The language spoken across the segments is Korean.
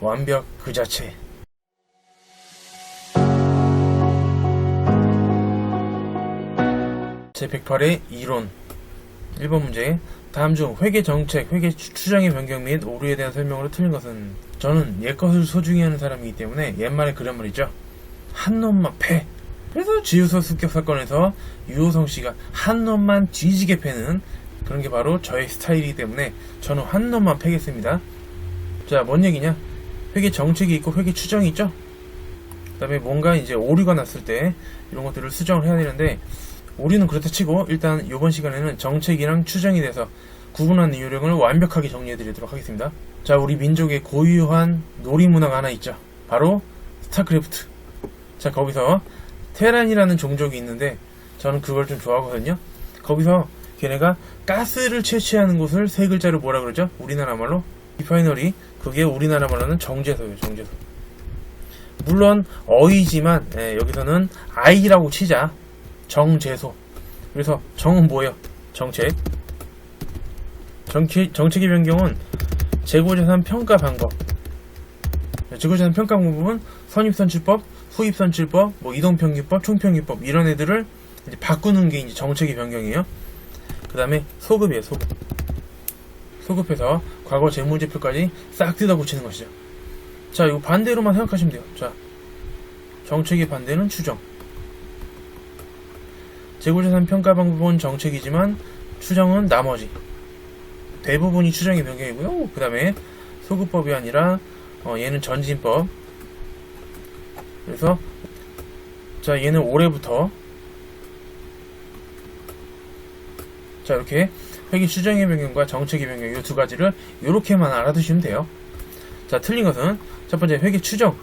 완벽 그 자체. 제108의 이론. 1번 문제 다음 중 회계 정책, 회계 추- 추정의 변경 및 오류에 대한 설명으로 틀린 것은 저는 옛것을 소중히 하는 사람이기 때문에 옛말에 그런 말 있죠. 한 놈만 패. 그래서 지우서 습격 사건에서 유호성 씨가 한 놈만 뒤지게 패는 그런 게 바로 저의 스타일이기 때문에 저는 한 놈만 패겠습니다. 자 뭔 얘기냐 회계 정책이 있고 회계 추정이 있죠 그 다음에 뭔가 이제 오류가 났을 때 이런 것들을 수정을 해야 되는데 오류는 그렇다 치고 일단 이번 시간에는 정책이랑 추정에 대해서 구분하는 요령을 완벽하게 정리해 드리도록 하겠습니다. 자, 우리 민족의 고유한 놀이 문화가 하나 있죠. 바로 스타크래프트. 자, 거기서 테란이라는 종족이 있는데 저는 그걸 좀 좋아하거든요. 거기서 걔네가 가스를 채취하는 곳을 세 글자로 뭐라 그러죠? 우리나라 말로 리파이너리. 그게 우리나라 말로는 정제소예요, 정제소. 물론 어이지만 예, 여기서는 아이라고 치자. 정제소. 그래서 정은 뭐예요? 정책. 정치, 정책의 변경은 재고재산 평가 방법. 재고재산 평가 방법은 선입선출법, 후입선출법, 뭐 이동평균법, 총평균법 이런 애들을 바꾸는 게 이제 정책의 변경이에요. 그 다음에 소급이에요, 소급. 소급해서 과거 재무제표까지 싹 뜯어 고치는 것이죠. 자, 이거 반대로만 생각하시면 돼요. 자, 정책의 반대는 추정. 재고재산 평가 방법은 정책이지만 추정은 나머지 대부분이 추정의 변경이고요. 그 다음에 소급법이 아니라 어, 얘는 전진법. 그래서 자 얘는 올해부터 자 이렇게 회계 추정의 변경과 정책의 변경 이 두 가지를 이렇게만 알아두시면 돼요. 자 틀린 것은 첫 번째 회계 추정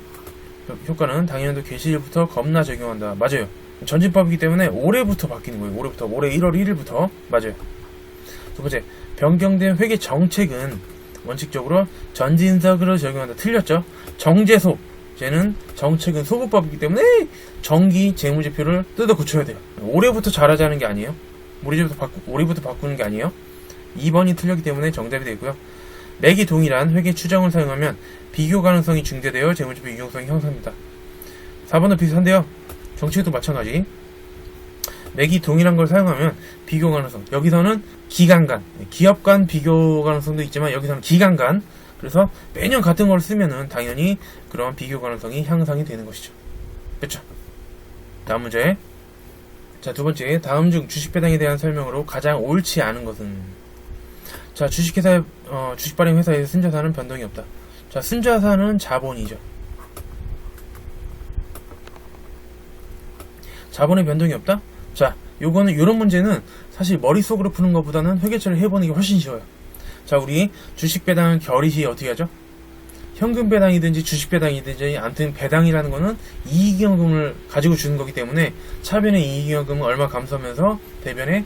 효과는 당연도 개시일부터 겁나 적용한다. 맞아요. 전진법이기 때문에 올해부터 바뀌는 거예요. 올해부터 올해 1월 1일부터 맞아요. 두 번째 변경된 회계 정책은 원칙적으로 전진석으로 적용한다. 틀렸죠? 정제소 쟤는 정책은 소급법이기 때문에 정기 재무제표를 뜯어 고쳐야 돼요. 올해부터 잘하자는 게 아니에요. 올해부터 바꾸 올해부터 바꾸는 게 아니에요. 2번이 틀렸기 때문에 정답이 되고요. 맥이 동일한 회계 추정을 사용하면 비교 가능성이 증대되어 재무제표 유용성이 향상합니다. 4번은 비슷한데요. 정치에도 마찬가지. 맥이 동일한 걸 사용하면 비교 가능성. 여기서는 기간 간, 기업 간 비교 가능성도 있지만 여기서는 기간 간. 그래서 매년 같은 걸 쓰면은 당연히 그런 비교 가능성이 향상이 되는 것이죠. 그렇죠? 다음 문제. 자, 두 번째. 다음 중 주식 배당에 대한 설명으로 가장 옳지 않은 것은 자, 주식회사 어, 주식 발행 회사에서 순자산은 변동이 없다. 자, 순자산은 자본이죠. 자본의 변동이 없다? 자, 요거는, 요런 문제는 사실 머릿속으로 푸는 것보다는 회계처리를 해보는 게 훨씬 쉬워요. 자, 우리 주식 배당은 결의시 어떻게 하죠? 현금 배당이든지 주식 배당이든지 아무튼 배당이라는 거는 이익이익금을 가지고 주는 거기 때문에 차변의 이익이익금은 얼마 감소하면서 대변에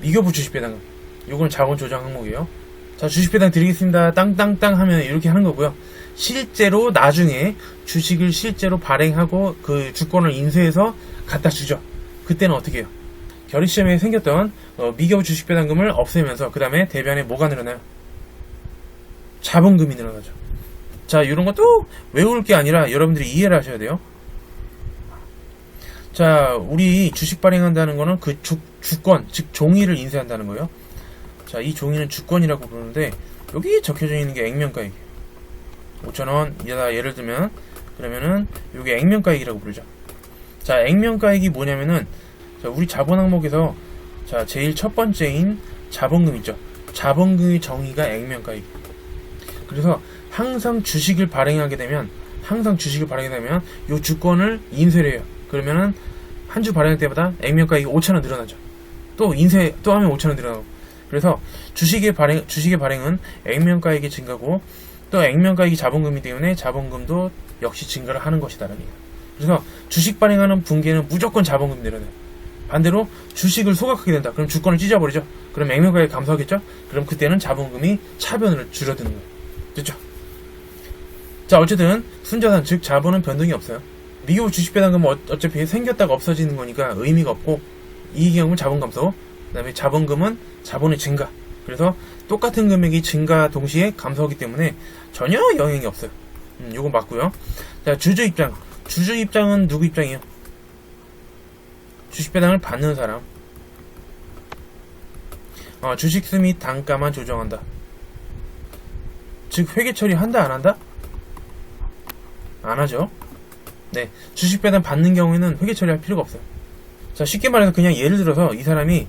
미교부 주식 배당금 요건 자본 조정 항목이에요. 자, 주식 배당 드리겠습니다. 땅땅땅 하면 이렇게 하는 거고요. 실제로 나중에 주식을 실제로 발행하고 그 주권을 인수해서 갖다 주죠. 그때는 어떻게 해요? 결의 시험에 생겼던 어, 미교부 주식 배당금을 없애면서 그 다음에 대변에 뭐가 늘어나요? 자본금이 늘어나죠. 자, 이런 것도 외울 게 아니라 여러분들이 이해를 하셔야 돼요. 자, 우리 주식 발행한다는 거는 그 주, 주권, 즉 종이를 인쇄한다는 거예요. 자, 이 종이는 주권이라고 부르는데 여기 적혀져 있는 게 액면가액. 5천원, 이다 예를 들면 그러면은 이게 액면가액이라고 부르죠. 자, 액면가액이 뭐냐면은 자, 우리 자본 항목에서 자, 제일 첫 번째인 자본금 있죠. 자본금의 정의가 액면가액. 그래서 항상 주식을 발행하게 되면 항상 주식을 발행하게 되면 이 주권을 인쇄를 해요. 그러면은 한 주 발행할 때마다 액면가액이 5천원 늘어나죠. 또 인쇄 또 하면 5천원 늘어나고. 그래서 주식의 발행 주식의 발행은 액면가액이 증가고 또 액면가액이 자본금이기 때문에 자본금도 역시 증가를 하는 것이다라는 얘기예요. 그래서 주식 발행하는 분기에는 무조건 자본금 늘어나요. 반대로 주식을 소각하게 된다. 그럼 주권을 찢어버리죠. 그럼 액면가액 감소하겠죠. 그럼 그때는 자본금이 차변으로 줄어드는 거예요. 됐죠? 자 어쨌든 순자산 즉 자본은 변동이 없어요. 미국 주식 배당금은 어- 어차피 생겼다가 없어지는 거니까 의미가 없고 이익경은 자본 감소, 그다음에 자본금은 자본의 증가. 그래서 똑같은 금액이 증가 동시에 감소하기 때문에 전혀 영향이 없어요. 음, 요거 맞고요. 자, 주주 입장. 주주 입장은 누구 입장이에요? 주식 배당을 받는 사람. 어, 주식수 및 단가만 조정한다. 즉, 회계 처리 한다, 안 한다? 안 하죠. 네. 주식 배당 받는 경우에는 회계 처리할 필요가 없어요. 자, 쉽게 말해서 그냥 예를 들어서 이 사람이,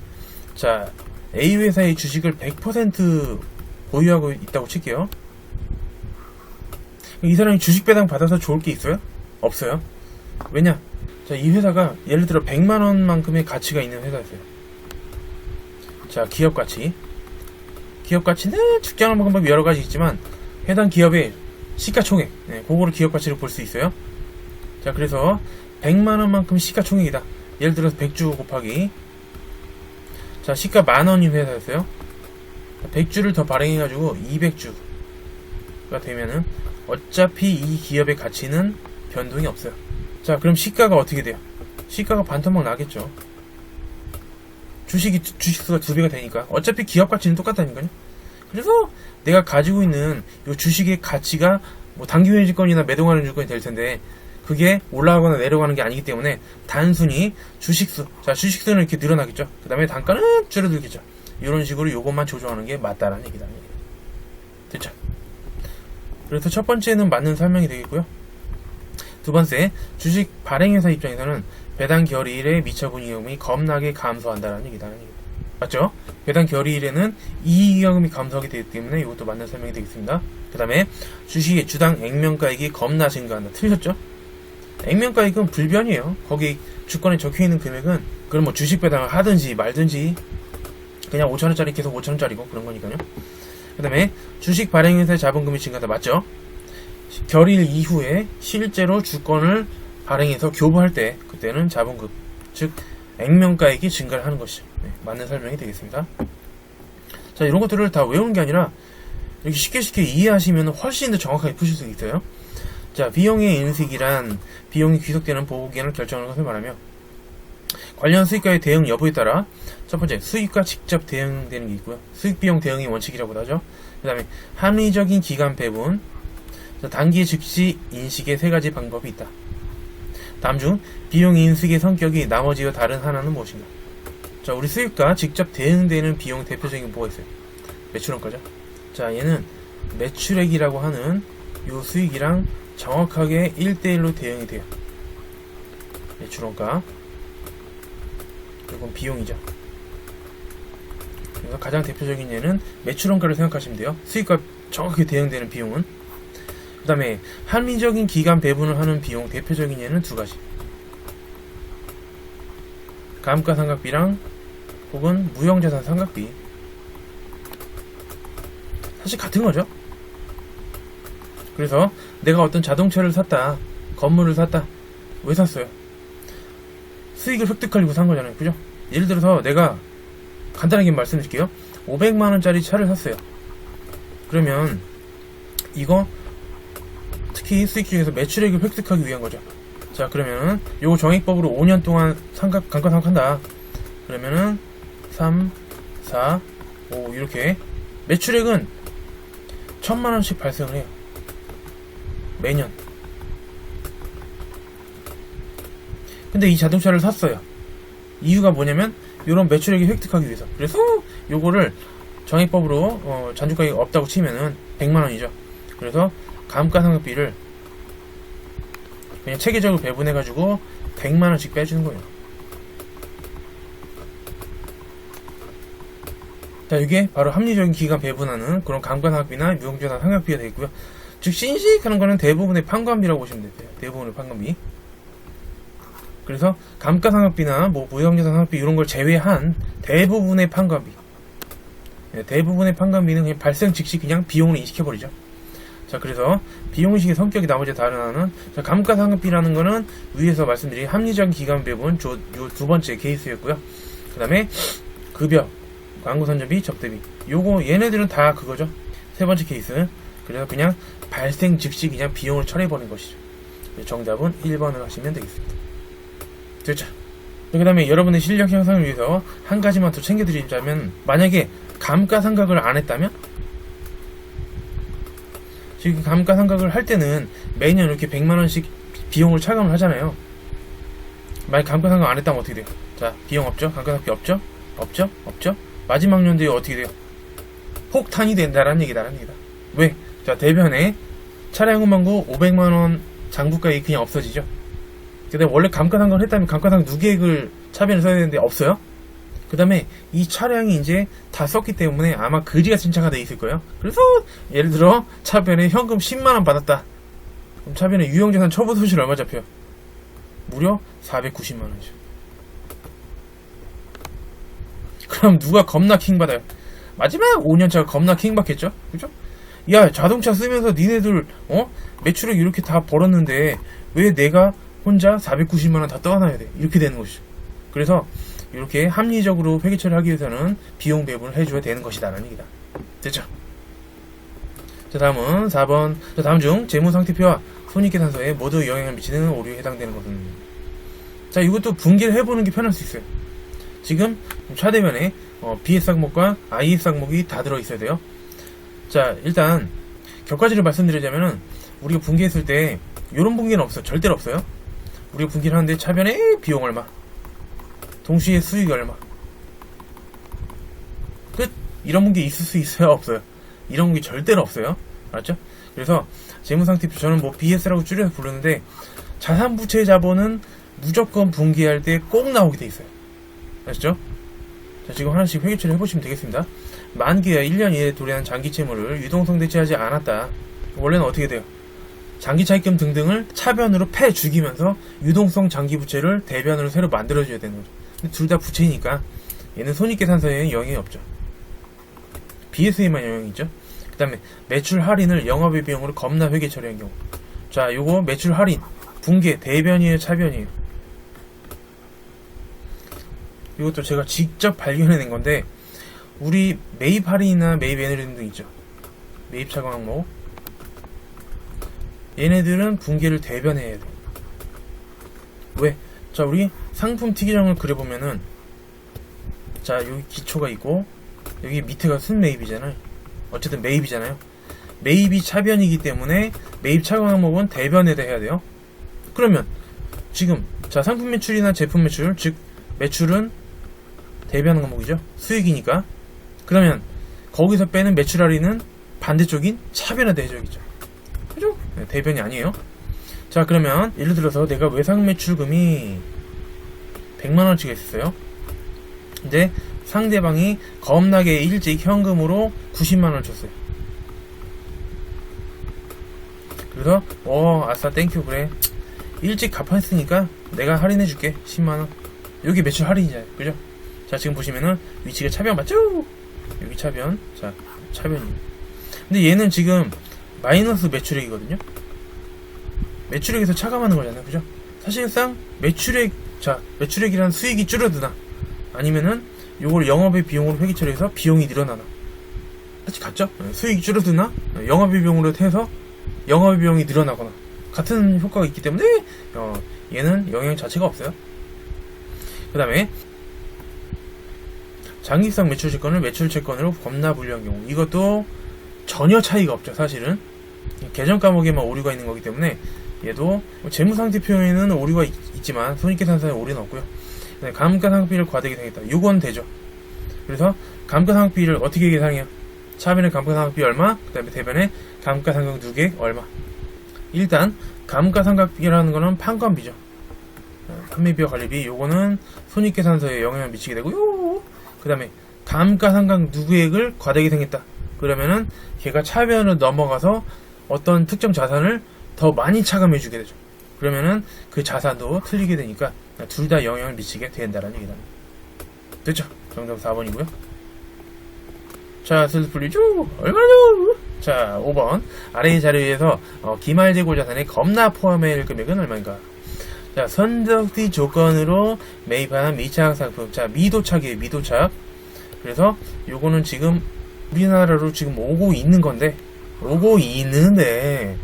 자, A 회사의 주식을 100% 보유하고 있다고 칠게요. 이 사람이 주식 배당 받아서 좋을 게 있어요? 없어요. 왜냐? 자, 이 회사가 예를 들어 100만 원만큼의 가치가 있는 회사였어요. 자, 기업 가치. 기업 가치는 측정하는 방법이 여러 가지 있지만 해당 기업의 시가총액, 네, 그거를 기업 가치로 볼 수 있어요. 자, 그래서 100만 원만큼 시가총액이다. 예를 들어서 100주 곱하기 자, 시가 만 원인 회사였어요. 100주를 더 발행해가지고 200주가 되면은 어차피 이 기업의 가치는 변동이 없어요. 자, 그럼 시가가 어떻게 돼요? 시가가 반토막 나겠죠. 주식이, 주식수가 두 배가 되니까. 어차피 기업 가치는 똑같다니까요. 그래서 내가 가지고 있는 이 주식의 가치가 뭐 당기회지권이나 매도하는 주권이 될 텐데, 그게 올라가거나 내려가는 게 아니기 때문에 단순히 주식수, 자, 주식수는 이렇게 늘어나겠죠. 그 다음에 단가는 줄어들겠죠. 이런 식으로 요것만 조정하는 게 맞다라는 얘기다. 됐죠? 그래서 첫 번째는 맞는 설명이 되겠고요. 두 번째, 주식 발행회사 입장에서는 배당 결의일에 미처분 이익금이 겁나게 감소한다는 얘기다. 맞죠? 배당 결의일에는 이익금이 감소하게 되기 때문에 이것도 맞는 설명이 되겠습니다. 그 다음에 주식의 주당 액면가액이 겁나 증가한다. 틀렸죠? 액면가액은 불변이에요. 거기 주권에 적혀있는 금액은 그럼 뭐 주식 배당을 하든지 말든지 그냥 5천원짜리 계속 5천원짜리고 그런 거니까요. 그 다음에 주식 발행회사의 자본금이 증가다 맞죠? 결일 이후에 실제로 주권을 발행해서 교부할 때 그때는 자본금 즉 액면가액이 증가를 하는 것이 네, 맞는 설명이 되겠습니다. 자 이런 것들을 다 외우는 게 아니라 이렇게 쉽게 쉽게 이해하시면 훨씬 더 정확하게 푸실 수 있어요. 자 비용의 인식이란 비용이 귀속되는 보호기간을 결정하는 것을 말하며 관련 수익과의 대응 여부에 따라 첫 번째 수익과 직접 대응되는 게 있고요. 수익 비용 대응의 원칙이라고도 하죠. 그 다음에 합리적인 기간 배분 자, 단기 즉시 인식의 세 가지 방법이 있다. 다음 중 비용 인식의 성격이 나머지와 다른 하나는 무엇인가? 자, 우리 수익과 직접 대응되는 비용 대표적인 게 뭐가 있어요? 매출원가죠. 자, 얘는 매출액이라고 하는 요 수익이랑 정확하게 1대1로 대응이 돼요. 매출원가. 이건 비용이죠. 그래서 가장 대표적인 예는 매출원가를 생각하시면 돼요. 수익과 정확하게 대응되는 비용은 그 다음에 합리적인 기간 배분을 하는 비용 대표적인 예는 두 가지. 감가상각비랑 혹은 무형자산 상각비. 사실 같은 거죠. 그래서 내가 어떤 자동차를 샀다, 건물을 샀다. 왜 샀어요? 수익을 획득하려고 산 거잖아요. 그죠? 예를 들어서 내가 간단하게 말씀드릴게요. 500만원짜리 차를 샀어요. 그러면 이거 특히 수익 중에서 매출액을 획득하기 위한 거죠. 자, 그러면은 요거 정액법으로 5년 동안 상각 감가상각한다. 그러면은 3, 4, 5 이렇게 매출액은 천만 원씩 발생을 해요. 매년. 근데 이 자동차를 샀어요. 이유가 뭐냐면 이런 매출액을 획득하기 위해서. 그래서 요거를 정액법으로 어, 잔주가액이 없다고 치면은 100만 원이죠. 그래서 감가상각비를 그냥 체계적으로 배분해가지고 100만 원씩 빼주는 거예요. 자, 이게 바로 합리적인 기간 배분하는 그런 감가상각비나 무형자산 상각비가 되겠고요. 즉 신식하는 거는 대부분의 판관비라고 보시면 돼요. 대부분의 판관비. 그래서 감가상각비나 뭐 무형자산 상각비 이런 걸 제외한 대부분의 판관비. 네, 대부분의 판관비는 그냥 발생 즉시 그냥 비용으로 인식해버리죠. 자, 그래서 비용식의 성격이 나머지 다른 하나는 자, 감가상각비라는 거는 위에서 말씀드린 합리적인 기간 배분 요두 번째 케이스였고요. 그 다음에 급여, 광고 선전비, 접대비. 요거 얘네들은 다 그거죠. 세 번째 케이스. 그래서 그냥 발생 즉시 그냥 비용을 처리해버리는 것이죠. 정답은 1번을 하시면 되겠습니다. 됐죠? 그 다음에 여러분의 실력 향상을 위해서 한 가지만 더 챙겨드리자면 만약에 감가상각을 안 했다면 지금 감가상각을 할 때는 매년 이렇게 100만원씩 비용을 차감을 하잖아요. 만약 감가상각 안 했다면 어떻게 돼요? 자, 비용 없죠? 감가상각비 없죠? 없죠? 없죠? 마지막 연도에 어떻게 돼요? 폭탄이 된다라는 얘기다라는 얘기다. 왜? 자, 대변에 차량 후만구 500만원 장부가액이 그냥 없어지죠. 근데 원래 감가상각을 했다면 감가상각 누계액을 차변에 써야 되는데 없어요? 그 다음에 이 차량이 이제 다 썼기 때문에 아마 그지가 진차가 돼 있을 거예요. 그래서 예를 들어 차변에 현금 10만원 받았다. 그럼 차변에 유형재산 처분 손실 얼마 잡혀요? 무려 490만원이죠. 그럼 누가 겁나 킹 받아요? 마지막 5년차가 겁나 킹 받겠죠? 그죠? 야 자동차 쓰면서 니네들 어 매출액 이렇게 다 벌었는데 왜 내가 혼자 490만원 다 떠안아야 돼? 이렇게 되는 것이죠. 그래서 이렇게 합리적으로 회계처리를 하기 위해서는 비용 배분을 해줘야 되는 것이다라는 얘기다. 됐죠? 자 다음은 4번 자 다음 중 재무상태표와 손익계산서에 모두 영향을 미치는 오류에 해당되는 것은 자 이것도 분기를 해보는 게 편할 수 있어요. 지금 차대면에 어, BS 항목과 IS 항목이 다 들어있어야 돼요. 자 일단 격과지를 말씀드리자면은 우리가 분기했을 때 이런 분기는 없어 요 절대로 없어요. 우리가 분기를 하는데 차변에 비용 얼마 동시에 수익 얼마? 끝 이런 분기 있을 수 있어요? 없어요? 이런 분기 절대로 없어요. 알았죠? 그래서 재무상태표 저는 뭐 BS라고 줄여서 부르는데 자산부채 자본은 무조건 분기할 때 꼭 나오게 돼 있어요. 아시죠? 자 지금 하나씩 회계처리 해보시면 되겠습니다. 만기야 1년 이내에 도래한 장기 채무를 유동성 대체하지 않았다. 원래는 어떻게 돼요? 장기 차익금 등등을 차변으로 패 죽이면서 유동성 장기 부채를 대변으로 새로 만들어줘야 되는 거죠. 둘 다 부채니까 얘는 손익계산서에는 영향이 없죠. BS에만 영향이 있죠. 그 다음에 매출 할인을 영업의 비용으로 겁나 회계 처리한 경우. 자, 요거 매출 할인 분계 대변이에요, 차변이에요. 이것도 제가 직접 발견해낸 건데 우리 매입 할인이나 매입 에너지 등등 있죠. 매입 차광 항목 얘네들은 분기를 대변해야 돼. 왜? 자, 우리 상품 특이점을 그려보면은, 자, 여기 기초가 있고, 여기 밑에가 순 매입이잖아요. 어쨌든 매입이잖아요. 매입이 차변이기 때문에 매입 차광 항목은 대변에다 해야 돼요. 그러면, 지금, 자, 상품 매출이나 제품 매출, 즉, 매출은 대변 항목이죠. 수익이니까. 그러면, 거기서 빼는 매출 할인은 반대쪽인 차변에다 해줘야겠죠. 그죠? 네, 대변이 아니에요. 자, 그러면 예를 들어서 내가 외상 매출금이 100만 원치가 있었어요. 근데 상대방이 겁나게 일찍 현금으로 90만 원 줬어요. 그래서 어, 아싸 땡큐 그래. 일찍 갚았으니까 내가 할인해 줄게. 10만 원. 여기 매출 할인이잖아요. 그죠? 자, 지금 보시면은 위치가 차변 맞죠? 여기 차변. 자, 차변이. 근데 얘는 지금 마이너스 매출액이거든요. 매출액에서 차감하는 거잖아요. 그죠? 사실상 매출액, 자, 매출액이란 수익이 줄어드나 아니면은 요걸 영업의 비용으로 회계 처리해서 비용이 늘어나나 같이 같죠? 네, 수익이 줄어드나 네, 영업의 비용으로 해서 영업의 비용이 늘어나거나 같은 효과가 있기 때문에 어, 얘는 영향 자체가 없어요. 그 다음에 장기성 매출 채권을 매출 채권으로 겁나 분류한 경우 이것도 전혀 차이가 없죠 사실은 계정 과목에만 오류가 있는 거기 때문에 얘도 재무상태표에는 오류가 있, 지만 손익계산서에 오류는 없고요. 감가상각비를 과대기 되겠다. 요건 되죠. 그래서 감가상각비를 어떻게 계산해요? 차변의 감가상각비 얼마? 그 다음에 대변의 감가상각 누계 얼마? 일단 감가상각비라는 거는 판관비죠. 어, 판매비와 관리비. 요거는 손익계산서에 영향을 미치게 되고요. 그 다음에 감가상각 누계액을 과대기 생겼다. 그러면은 걔가 차변으로 넘어가서 어떤 특정 자산을 더 많이 차감해 주게 되죠. 그러면은 그 자산도 틀리게 되니까 둘 다 영향을 미치게 된다는 얘기다. 됐죠? 정답 4번이고요. 자, 슬슬 풀리죠? 얼마죠? 자, 5번. 아래 자료에서 어, 기말재고 자산의 겁나 포함할 금액은 얼마인가? 자, 선적지 조건으로 매입한 미착 상품. 자, 미도착이에요, 미도착. 그래서 요거는 지금 우리나라로 지금 오고 있는 건데, 오고 있는데,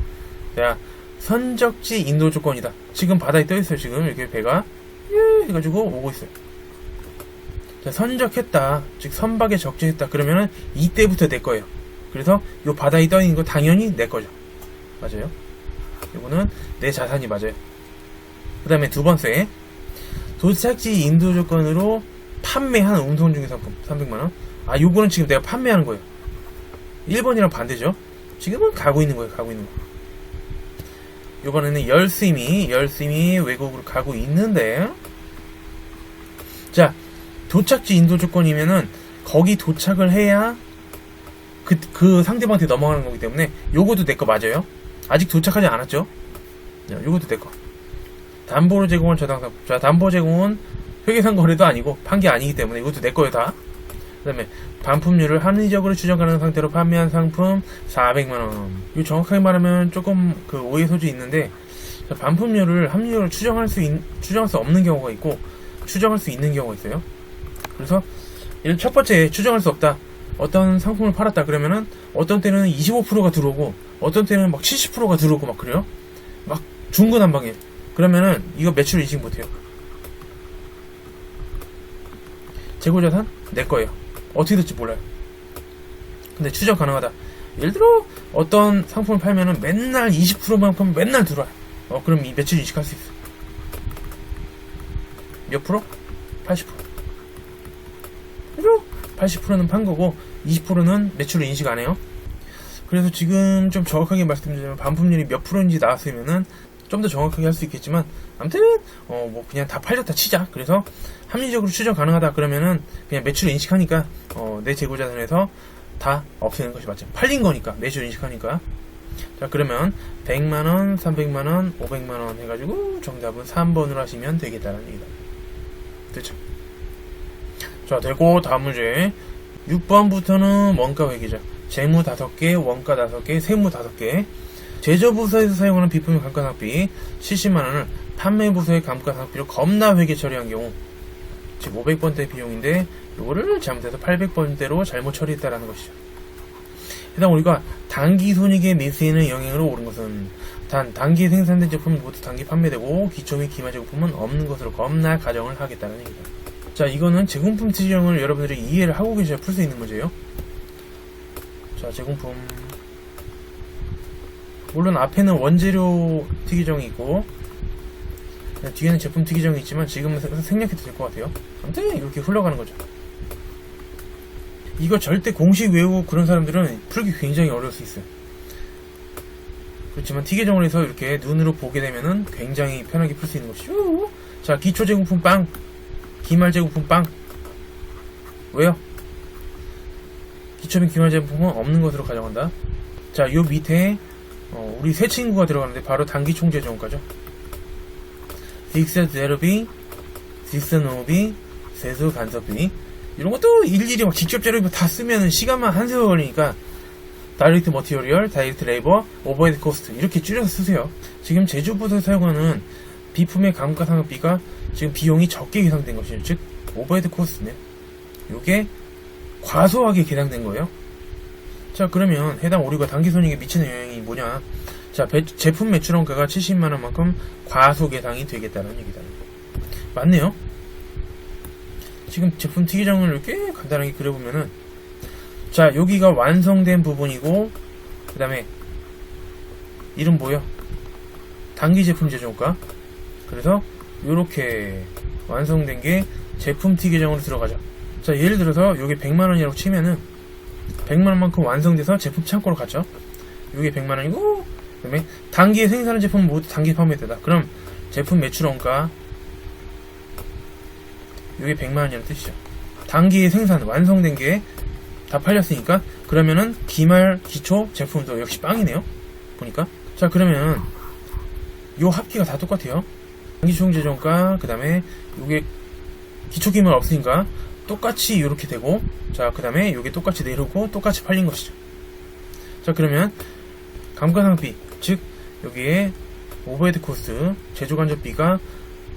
자, 선적지 인도 조건이다. 지금 바다에 떠 있어요. 지금 이렇게 배가 예 해가지고 오고 있어요. 자, 선적했다. 즉 선박에 적재했다. 그러면은 이때부터 내 거예요. 그래서 요 바다에 떠 있는 거 당연히 내 거죠. 맞아요. 이거는 내 자산이 맞아요. 그 다음에 두 번째, 도착지 인도 조건으로 판매한 운송 중개 상품 300만 원. 아, 요거는 지금 내가 판매하는 거예요. 1번이랑 반대죠. 지금은 가고 있는 거예요, 가고 있는 거. 이번에는 열심히, 열심히 외국으로 가고 있는데, 자, 도착지 인도 조건이면은, 거기 도착을 해야, 그, 그 상대방한테 넘어가는 거기 때문에, 요것도 내 거 맞아요. 아직 도착하지 않았죠? 야, 요것도 내 거. 담보로 제공한 저당상, 자, 담보 제공은 회계상 거래도 아니고, 판 게 아니기 때문에, 이것도 내 거예요, 다. 그 다음에, 반품률을 합리적으로 추정 가능한 상태로 판매한 상품 400만 원. 이거 정확하게 말하면 조금 그 오해 소지 있는데, 자, 반품률을 합리적으로 추정할 수, 있, 추정할 수 없는 경우가 있고, 추정할 수 있는 경우가 있어요. 그래서, 첫 번째 추정할 수 없다. 어떤 상품을 팔았다 그러면은, 어떤 때는 25%가 들어오고, 어떤 때는 막 70%가 들어오고 막 그래요. 막 중구난방이에요. 그러면은, 이거 매출 인식 못해요. 재고자산? 내 거예요. 어떻게 될지 몰라요. 근데 추정 가능하다. 예를 들어 어떤 상품을 팔면은 맨날 20%만 팔면 맨날 들어와요. 어 그럼 이 매출 인식할 수 있어. 몇 프로? 80%. 그리고 80%는 판 거고 20%는 매출을 인식 안 해요. 그래서 지금 좀 정확하게 말씀드리자면 반품률이 몇 프로인지 나왔으면은 좀 더 정확하게 할 수 있겠지만 아무튼 어 뭐 그냥 다 팔렸다 치자. 그래서 합리적으로 추정 가능하다 그러면은 그냥 매출을 인식하니까 어, 내 재고자산에서 다 없애는 것이 맞죠. 팔린 거니까 매출 인식하니까. 자 그러면 100만원, 300만원, 500만원 해가지고 정답은 3번으로 하시면 되겠다는 얘기다. 됐죠? 자 되고 다음 문제 6번부터는 원가 회계자 재무 5개, 원가 5개, 세무 5개 제조 부서에서 사용하는 비품의 감가상각비 70만원을 판매 부서의 감가상각비로 겁나 회계 처리한 경우 즉 500번대 비용인데 이거를 잘못해서 800번대로 잘못 처리했다라는 것이죠. 해당 우리가 단기 손익에 매수에는 영향으로 오른 것은 단 단기 생산된 제품은 모두 단기 판매되고 기초 및 기말 제품은 없는 것으로 겁나 가정을 하겠다는 얘기다. 자 이거는 제공품 특이점을 여러분들이 이해를 하고 계셔야 풀 수 있는 문제예요. 자 제공품 물론 앞에는 원재료 특이점이 있고 뒤에는 제품 특이점이 있지만 지금은 생- 생략해도 될 것 같아요. 아무튼 이렇게 흘러가는 거죠. 이거 절대 공식 외우고 그런 사람들은 풀기 굉장히 어려울 수 있어요. 그렇지만 티계정을 해서 이렇게 눈으로 보게 되면은 굉장히 편하게 풀 수 있는 것이죠. 자, 기초 제공품 빵, 기말 제공품 빵. 왜요? 기초 및 기말 제공품은 없는 것으로 가정한다. 자, 요 밑에 어, 우리 새 친구가 들어가는데 바로 단기 총재 제공과죠. 딕스 제로비, 딕스 노비, 세수 간섭비 이런 것도 일일이 막 직접 재료비 다 쓰면 시간만 한 세월 걸리니까 다이렉트 머티리얼, 다이렉트 레이버, 오버헤드 코스트 이렇게 줄여서 쓰세요. 지금 제조부에서 사용하는 비품의 감가상각비가 지금 비용이 적게 계산된 것이죠. 즉 오버헤드 코스트네요. 이게 과소하게 계산된 거예요. 자 그러면 해당 오류가 단기 손익에 미치는 영향이 뭐냐? 자 배- 제품 매출 원가가 70만 원만큼 과소 계상이 되겠다는 얘기다. 맞네요. 지금 제품 특이점을 이렇게 간단하게 그려보면은 자 여기가 완성된 부분이고 그 다음에 이름 뭐요? 단기 제품 제조가 그래서 이렇게 완성된 게 제품 특이점으로 들어가죠. 자 예를 들어서 이게 100만 원이라고 치면은 100만 원만큼 완성돼서 제품 창고로 갔죠. 이게 100만 원이고 그다음에 단기에 생산한 제품 모두 단기 판매되다. 그럼 제품 매출 원가 이게 100만 원이라는 뜻이죠. 단기에 생산 완성된 게 다 팔렸으니까 그러면은 기말 기초 제품도 역시 빵이네요. 보니까 자 그러면 요 합계가 다 똑같아요. 단기 총 재정가 그다음에 요게 기초 기말 없으니까 똑같이 이렇게 되고 자 그 다음에 요게 똑같이 내려오고 똑같이 팔린 것이죠. 자 그러면 감가상비 즉 여기에 오버헤드 코스트 제조 간접비가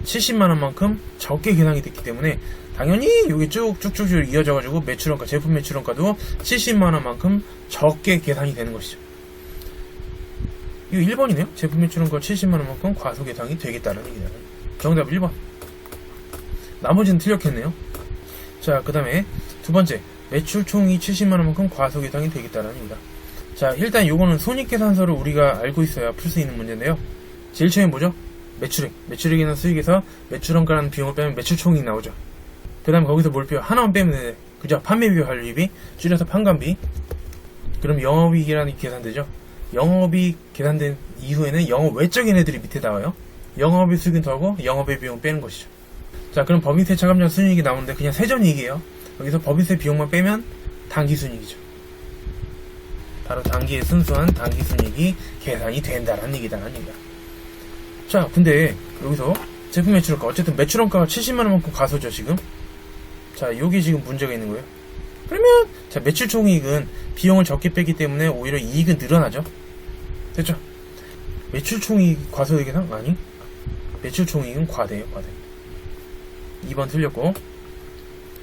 70만원만큼 적게 계산이 됐기 때문에 당연히 여기 쭉쭉쭉 이어져가지고 매출원가 제품 매출원가도 70만원만큼 적게 계산이 되는 것이죠. 이거 1번이네요? 제품 매출원가 70만원만큼 과소 계산이 되겠다는 얘기다 정답 1번. 나머지는 틀렸겠네요. 자 그 다음에 두 번째. 매출 총이 70만원만큼 과소 계산이 되겠다는 얘기다 자, 일단 요거는 손익계산서를 우리가 알고 있어야 풀 수 있는 문제인데요. 제일 처음에 뭐죠? 매출액. 매출액이나 수익에서 매출원가라는 비용을 빼면 매출총액이 나오죠. 그 다음 거기서 뭘 빼요? 하나만 빼면 되네. 그죠? 판매비와 관리비, 줄여서 판관비. 그럼 영업이익이라는 게 계산되죠. 영업이익 계산된 이후에는 영업 외적인 애들이 밑에 나와요. 영업의 수익은 더하고 영업의 비용 빼는 것이죠. 자, 그럼 법인세 차감량 순이익이 나오는데 그냥 세전이익이에요. 여기서 법인세 비용만 빼면 당기순이익이죠. 바로 단기의 순수한 단기 순이익이 계산이 된다는 얘기다는 얘기다. 자, 근데 여기서 제품 매출원가 어쨌든 매출원가가 70만 원만큼 가소죠 지금. 자, 여기 지금 문제가 있는 거예요. 그러면 자 매출 총이익은 비용을 적게 빼기 때문에 오히려 이익은 늘어나죠. 됐죠? 매출 총이익 계산 아니? 매출 총이익은 과대예요, 과대. 2번 틀렸고.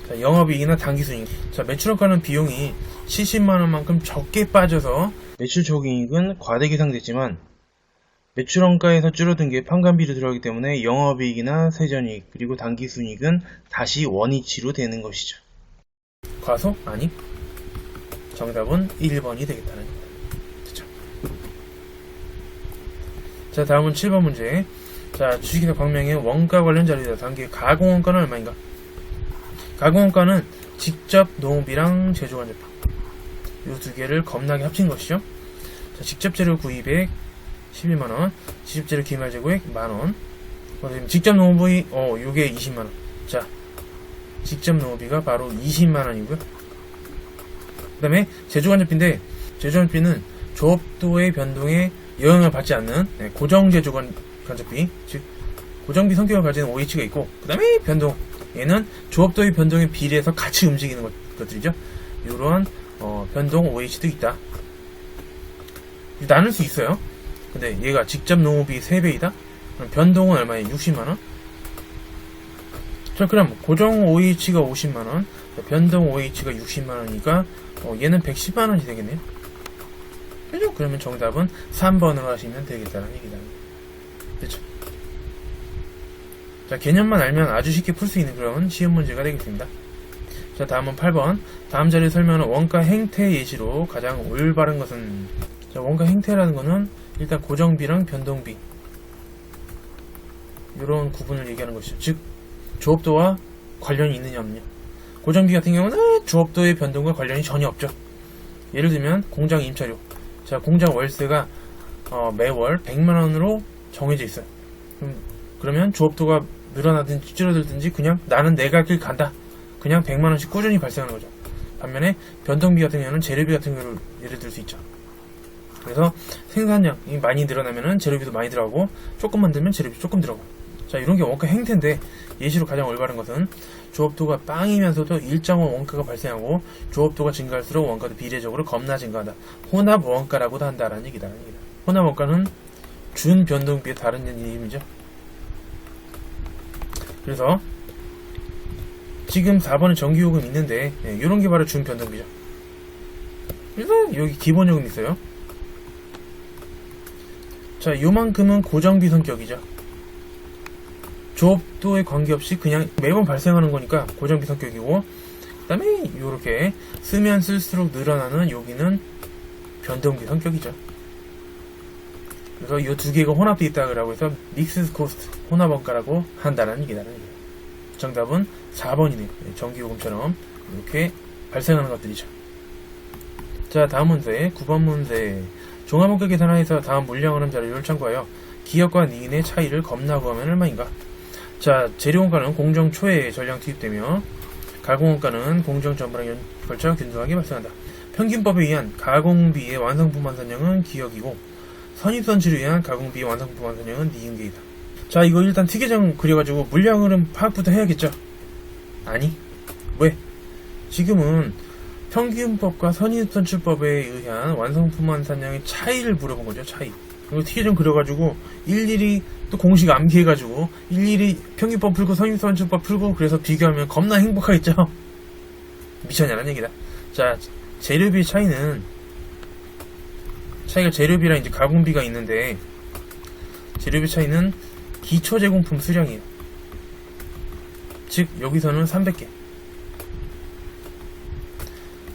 자, 영업이익이나 당기순이익. 자, 매출원가는 비용이 70만 원만큼 적게 빠져서 매출 총이익은 과대 계상됐지만 매출 원가에서 줄어든 게 판관비로 들어가기 때문에 영업이익이나 세전이익 그리고 당기순이익은 다시 원위치로 되는 것이죠. 과소? 아니. 정답은 1번이 되겠다는 겁니다. 자, 다음은 7번 문제. 자, 주식회사 광명의 원가 관련 자료이다. 단계 가공원가는 얼마인가? 가공원가는 직접 농업이랑 제품. 이 두 개를 겁나게 합친 것이죠. 자, 직접 재료 구입액 11만원, 직접 재료 기말 재고액 만원, 직접 농업이, 어, 요게 20만원. 자, 직접 농업비가 바로 20만원이고요. 그 다음에 제조간접비인데, 제조간접비는 조업도의 변동에 영향을 받지 않는 네, 고정 제조간 간접비, 즉 고정비 성격을 가진 OH가 있고, 그 다음에 변동. 얘는 조업도의 변동에 비례해서 같이 움직이는 것, 것들이죠. 이러한 어, 변동 OH도 있다. 나눌 수 있어요. 근데 얘가 직접 농업이 3배이다? 그럼 변동은 얼마에 60만원? 자, 그럼 고정 OH가 50만원, 변동 OH가 60만원이니까, 어, 얘는 110만원이 되겠네요. 그죠? 그러면 정답은 3번으로 하시면 되겠다는 얘기다. 그쵸? 자, 개념만 알면 아주 쉽게 풀 수 있는 그런 시험 문제가 되겠습니다. 자, 다음은 8번. 다음 자리에 설명하는 원가 행태 예시로 가장 올바른 것은, 자, 원가 행태라는 거는 일단 고정비랑 변동비. 이런 구분을 얘기하는 것이죠. 즉, 조업도와 관련이 있느냐 없느냐. 고정비 같은 경우는 조업도의 변동과 관련이 전혀 없죠. 예를 들면 공장 임차료. 자, 공장 월세가 어, 매월 100만 원으로 정해져 있어요. 그러면 조업도가 늘어나든지 줄어들든지 그냥 나는 내갈길 간다. 그냥 100만 원씩 꾸준히 발생하는 거죠. 반면에 변동비 같은 경우는 재료비 같은 경우를 예를 들 수 있죠. 그래서 생산량이 많이 늘어나면은 재료비도 많이 들어가고 조금 만 들면 재료비 조금 들어가고 자 이런 게 원가 행태인데 예시로 가장 올바른 것은 조업도가 빵이면서도 일정한 원가가 발생하고 조업도가 증가할수록 원가도 비례적으로 겁나 증가한다. 혼합 원가라고도 한다라는 얘기다. 얘기다. 혼합 원가는 준 변동비의 다른 이름이죠. 그래서 지금 4번에 정기요금 있는데 이런 게 바로 준 변동비죠. 그래서 여기 기본요금 있어요. 자, 요만큼은 고정비 성격이죠. 조업도에 관계없이 그냥 매번 발생하는 거니까 고정비 성격이고 그 다음에 요렇게 쓰면 쓸수록 늘어나는 여기는 변동비 성격이죠. 그래서 이 두 개가 혼합되어 있다고 해서 믹스 코스트 혼합원가라고 한다는 얘기다는 얘기예요. 정답은 4번이네요. 전기요금처럼 이렇게 발생하는 것들이죠. 자, 다음 문제, 9번 문제. 종합원가 계산하에서 다음 물량 흐름 자료를 참고하여 기업과 니인의 차이를 겁나 구하면 얼마인가? 자, 재료원가는 공정 초에 전량 투입되며 가공원가는 공정 전부랑 연- 걸쳐 균등하게 발생한다. 평균법에 의한 가공비의 완성품 완산량은 기억이고 선입선출에 의한 가공비의 완성품 완산량은 니은계이다. 자, 이거 일단 특이점 그려가지고 물량 흐름 파악부터 해야겠죠? 아니, 왜? 지금은 평균법과 선입선출법에 의한 완성품 완산량의 차이를 물어본 거죠, 차이. 이거 특이점 그려가지고 일일이 또 공식 암기해가지고 일일이 평균법 풀고 선입선출법 풀고 그래서 비교하면 겁나 행복하겠죠? 미쳤냐는 얘기다. 자, 재료비 차이는 차이가 재료비랑 이제 가공비가 있는데 재료비 차이는 기초 제공품 수량이에요. 즉 여기서는 300개.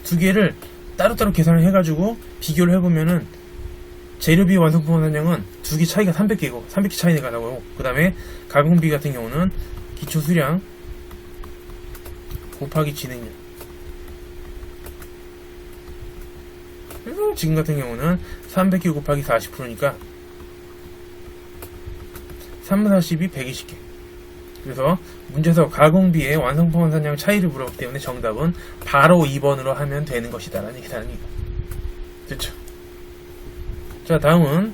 두 개를 따로따로 계산을 해가지고 비교를 해보면은 재료비 완성품 원산량은 두 개 차이가 300개고 300개 차이가 나고요. 그 다음에 가공비 같은 경우는 기초 수량 곱하기. 그래서 지금 같은 경우는 300개 곱하기 40%니까 3 40이 120개. 그래서 문제에서 가공비의 완성품 원산량 차이를 물었기 때문에 정답은 바로 2번으로 하면 되는 것이다라는 얘기다는 얘기. 됐죠? 자, 다음은